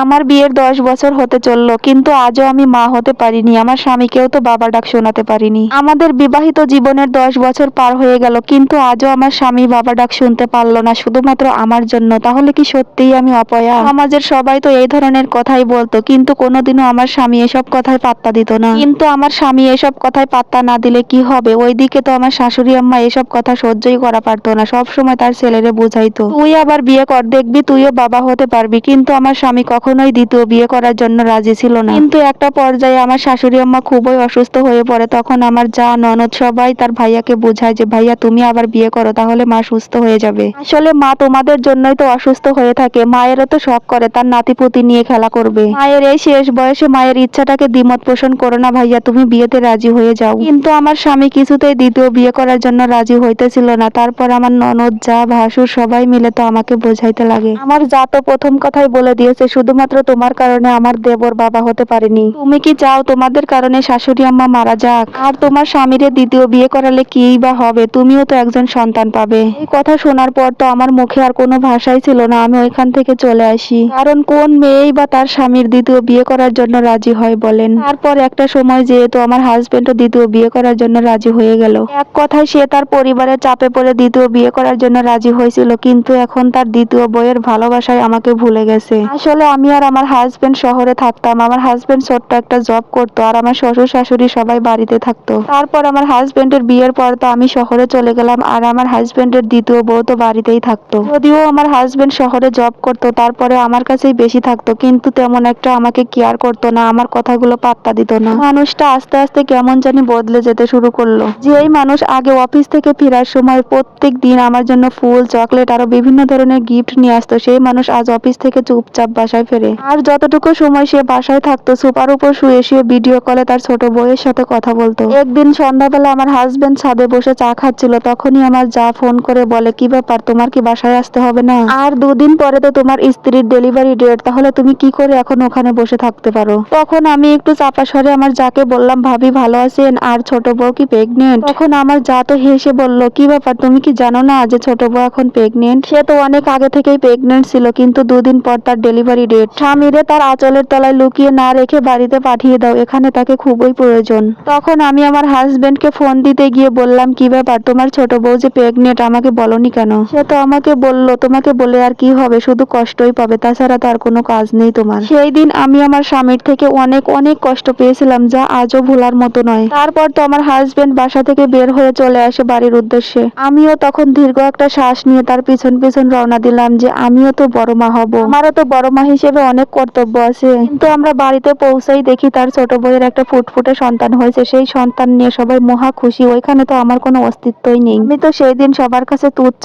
আমার বিয়ের দশ বছর হতে চলল, কিন্তু আজও আমি মা হতে পারিনি, আমার স্বামীকেও তো বাবা ডাক শোনাতে পারিনি। আমাদের বিবাহিত জীবনের দশ বছর পার হয়ে গেল, কিন্তু আজও আমার স্বামী বাবা ডাক শুনতে পারল না, শুধুমাত্র আমার জন্য। তাহলে কি সত্যিই আমি অপয়া? সমাজের সবাই তো এই ধরনের কথাই বলতো, কিন্তু কোনোদিনও আমার স্বামী এসব কথায় পাত্তা দিত না। কিন্তু আমার স্বামী এসব কথায় পাত্তা না দিলে কি হবে? ওইদিকে তো আমার শাশুড়ি আম্মা এসব কথা সহ্যই করা পারতো না সব সময় তার ছেলেরে বুঝাইতো। তুই আবার বিয়ে কর, দেখবি তুইও বাবা হতে পারবি, কিন্তু আমার স্বামী কখনোই দ্বিতীয় বিয়ে করার জন্য রাজি ছিল না। কিন্তু একটা পর্যায়ে আমার শাশুড়ি আম্মা খুবই অসুস্থ হয়ে পড়ে। তখন আমার যা ননদ সবাই তার ভাইয়াকে বোঝায় যে, ভাইয়া, তুমি আবার বিয়ে করো, তাহলে মা সুস্থ হয়ে যাবে। আসলে মা তোমাদের জন্যই তো অসুস্থ হয়ে থাকে। মায়েরও তো শখ করে, তার নাতিপুতি নিয়ে খেলা করবে। মায়ের এই শেষ বয়সে মায়ের ইচ্ছাটাকে দ্বিমত পোষণ করো না, ভাইয়া, তুমি বিয়েতে রাজি হয়ে যাও। কিন্তু আমার স্বামী কিছুতেই দ্বিতীয় বিয়ে করার জন্য রাজি হইতেছিল না। তারপর আমার ননদ, যা, ভাসুর সবাই মিলে তো আমাকে বোঝাইতে লাগে। আমার যা তো প্রথম কথাই বলে দিয়েছে শুধুমাত্র তোমার কারণে আমার দেবর বাবা হতে পারেনি। তুমি কি চাও তোমাদের কারণে শাশুড়ি আম্মা মারা যাক? আর তোমার স্বামীরে দ্বিতীয় বিয়ে করালে কি বা হবে? তুমিও তো একজন সন্তান পাবে। এই কথা শোনার পর তো আমার মুখে আর কোনো ভাষাই ছিল না। আমি ওইখান থেকে চলে আসি। কারণ কোন মেয়েই বা তার স্বামীর দ্বিতীয় বিয়ে করার জন্য রাজি হয় বলেন। তারপর একটা সময় যেহেতু আমার হাজবেন্ডও দ্বিতীয় বিয়ে করার জন্য রাজি হয়ে গেল। এক কথায় সে তার পরিবারের চাপে পড়ে দ্বিতীয় বিয়ে করার জন্য রাজি হয়েছিল, কিন্তু এখন তার দ্বিতীয় বইয়ের ভালোবাসায় আমাকে ভুলে গেছে। আসলে আমি আর আমার হাজবেন্ড শহরে থাকতাম। আমার হাজবেন্ড ছোট্ট একটা জব করতো আর আমার শ্বশুর শাশুড়ি সবাই বাড়িতে থাকতো। তারপর আমার হাজবেন্ডের বিয়ের পর তো আমি শহরে চলে গেলাম আর আমার হাজবেন্ডের দ্বিতীয় বউ তো বাড়িতেই থাকতো। যদিও আমার হাজবেন্ড শহরে জব করতো তারপরে আমার কাছেই বেশি থাকতো। কিন্তু তেমন একটা আমাকে কেয়ার করতো না, আমার কথাগুলো পাত্তা দিত না। মানুষটা আস্তে আস্তে কেমন জানি বদলে যেতে শুরু করল। যেই মানুষ আগে অফিস থেকে ফেরার সময় প্রত্যেক দিন আমার জন্য ফুল চকলেট আরও বিভিন্ন ধরনের গিফট নিয়ে আসতো, সেই মানুষ আজ অফিস থেকে চুপচাপ বাসায় ফেরে আর যতটুকু সময় সে বাসায় থাকতো, সোফার উপর শুয়ে শুয়ে ভিডিও কলে তার ছোট বউয়ের সাথে কথা বলতো। একদিন সন্ধ্যাবেলা আমার হাজবেন্ড ছাদে বসে চা খাচ্ছিল, তখনই আমার যা ফোন করে বলে, কি ব্যাপার, তোমার কি বাসায় আসতে হবে না? আর দুদিন পরে তো তোমার স্ত্রীর ডেলিভারি ডেট তাহলে তুমি কি করে এখন ওখানে বসে থাকতে পারো? তখন আমি একটু চাপা সরে আমার যাকে বললাম, ভাবি ভালো আছেন? আর ছোট বউ কি প্রেগনেন্ট তখন আমার যা তো হেসে বলল, কি ব্যাপার, তুমি কি জানো না যে ছোট বউ এখন প্রেগনেন্ট সে তো অনেক আগে থেকেই প্রেগনেন্ট ছিল, কিন্তু দুদিন পর তার ডেলিভারি ডেট স্বামীরে তার আঁচলের তলায় লুকিয়ে না রেখে বাড়িতে পাঠিয়ে দাও, এখানে তাকে খুবই প্রয়োজন। তখন আমি আমার হাজবেন্ডকে ফোন দিতে গিয়ে বললাম, কি ব্যাপার? তোমার ছোট বউ যে প্রেগনেন্ট আমাকে বলনি কেন? সে তো আমাকে বলল, তোমাকে বলে আর কি হবে? শুধু কষ্টই পাবে, তাছাড়া তো আর কোনো কাজ নেই তোমার। সেই দিন আমি আমার স্বামীর থেকে অনেক অনেক কষ্ট পেয়েছিলাম, যা আজও ভোলার মতো নয়। তারপর তো আমার হাজবেন্ড বাসা থেকে বের হয়ে চলে আসে বাড়ির উদ্দেশ্যে। আমিও তখন দীর্ঘ একটা শ্বাস নিয়ে তার পিছন পিছন রওনা দিলাম যে, আমিও তো বড় মা হব। আমারও তো বড় মা হিসেবে অনেক কর্তব্য আছে। কিন্তু আমরা বাড়িতে পৌঁছাই দেখি তার ছোট বইয়ের একটা ফুটফুটে সন্তান হয়েছে। সেই সন্তান নিয়ে সবাই মহা খুশি। ওইখানে তো আমার কোনো অস্তিত্বই নেই। আমি তো সেই দিন সবার কাছে তুচ্ছ